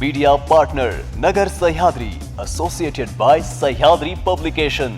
Media partner Nagar Sahyadri associated by Sahyadri publication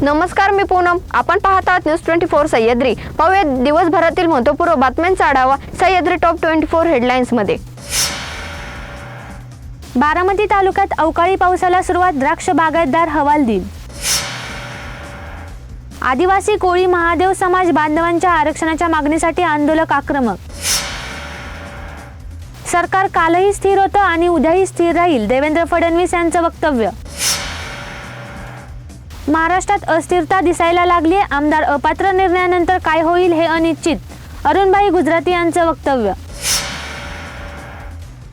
नमस्कार मी पूनम. आपण पाहत आहात न्यूज ट्वेंटी फोर सह्याद्री. पाहूया दिवसभरातील महत्त्वपूर्ण बातम्यांचा आढावा सह्याद्री टॉप ट्वेंटी फोर हेडलाईन्समध्ये बारामती तालुक्यात अवकाळी पावसाला सुरुवात द्राक्ष बागायतदार हवालदिल. आदिवासी कोळी महादेव समाज बांधवांच्या आरक्षणाच्या मागणीसाठी आंदोलक आक्रमक. सरकार कालही स्थिर होतं आणि उद्याही स्थिर राहील देवेंद्र फडणवीस यांचं वक्तव्य. महाराष्ट्रात अस्थिरता दिसायला लागली आमदार अपात्र निर्णयानंतर काय होईल हे अनिश्चित अरुणबाई गुजराती यांचं वक्तव्य.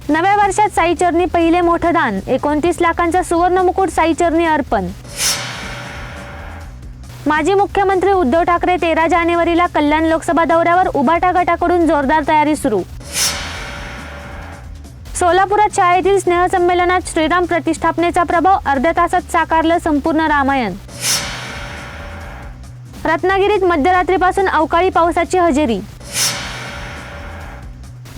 नव्या वर्षात साईचरणी पहिले मोठं दान एकोणतीस लाखांचा सुवर्ण मुकुट साईचरणी अर्पण. माजी मुख्यमंत्री उद्धव ठाकरे तेरा जानेवारीला कल्याण लोकसभा दौऱ्यावर उबाटा गटाकडून जोरदार तयारी सुरू. सोलापुरात शाळेतील स्नेहसंमेलनात श्रीराम प्रतिष्ठापनेचा प्रभाव अर्ध्या तासात साकारलं संपूर्ण रामायण. रत्नागिरीत मध्यरात्रीपासून अवकाळी पावसाची हजेरी.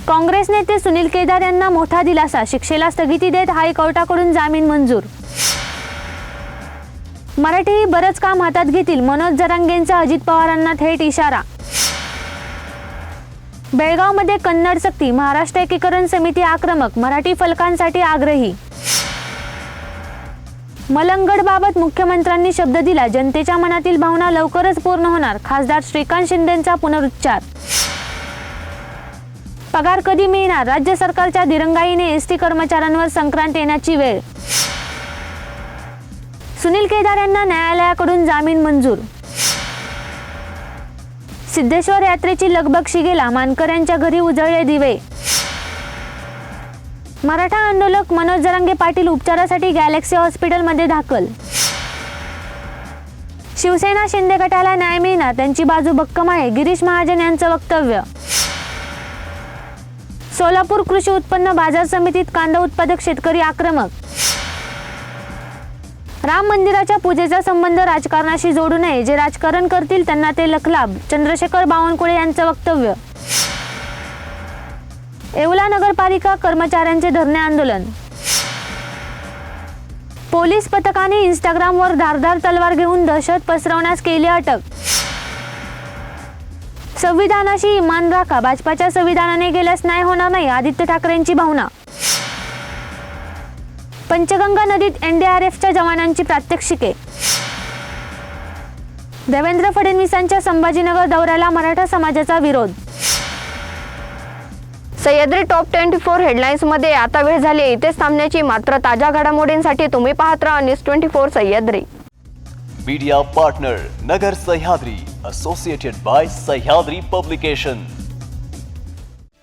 काँग्रेस नेते सुनील केदार यांना मोठा दिलासा शिक्षेला स्थगिती देत हायकोर्टाकडून जामीन मंजूर. मराठीही बरंच काम हातात घेतील. मनोज जरांगेंचा अजित पवारांना थेट इशारा. बेळगावमध्ये कन्नड सक्ती. महाराष्ट्र एकीकरण समिती आक्रमक. मराठी फलकांसाठी आग्रही. मलंगडबाबत मुख्यमंत्र्यांनी शब्द दिला. जनतेच्या मनातील भावना लवकरच पूर्ण होणार. खासदार श्रीकांत शिंदेंचा पुनरुच्चार. पगार कधी मिळणार? राज्य सरकारच्या दिरंगाईने एस टी कर्मचाऱ्यांवर संक्रांत येण्याची वेळ सुनील केदार यांना न्यायालयाकडून जामीन मंजूर. सिद्धेश्वर यात्रेची लगबग शिगेला मानकऱ्यांच्या घरी उजळले दिवे. मराठा आंदोलक मनोज जरांगे पाटील उपचारासाठी गॅलेक्सी हॉस्पिटलमध्ये दाखल. शिवसेना शिंदे गटाला न्याय मिळणार त्यांची बाजू भक्कम आहे गिरीश महाजन यांचं वक्तव्य. सोलापूर कृषी उत्पन्न बाजार समितीत कांदा उत्पादक शेतकरी आक्रमक. राम मंदिराच्या पूजेचा संबंध राजकारणाशी जोडू नये. जे राजकारण करतील त्यांना ते लखलाभ चंद्रशेखर बावनकुळे यांचं वक्तव्य. येवला नगरपालिका कर्मचाऱ्यांचे धरणे आंदोलन. पोलीस पथकाने इंस्टाग्रामवर धारदार तलवार घेऊन दहशत पसरवण्यास केली अटक. संविधानाशी इमान राखा. भाजपाच्या संविधानाने गेल्यास न्याय होणार नाही आदित्य ठाकरेंची भावना पंचगंगा नदीत एनडीआरएफच्या जवानांची प्रात्यक्षिके. देवेंद्र फडणवीसांच्या संभाजीनगर दौऱ्याला मराठा समाजाचा विरोध. सह्याद्री टॉप ट्वेंटी फोर हेडलाईन्समध्ये आता वेळ झाली इथेच थांबण्याची मात्र ताज्या घडामोडींसाठी तुम्ही पाहत राहा news twenty four Sahyadri. Media partner Nagar Sahyadri associated by Sahyadri publication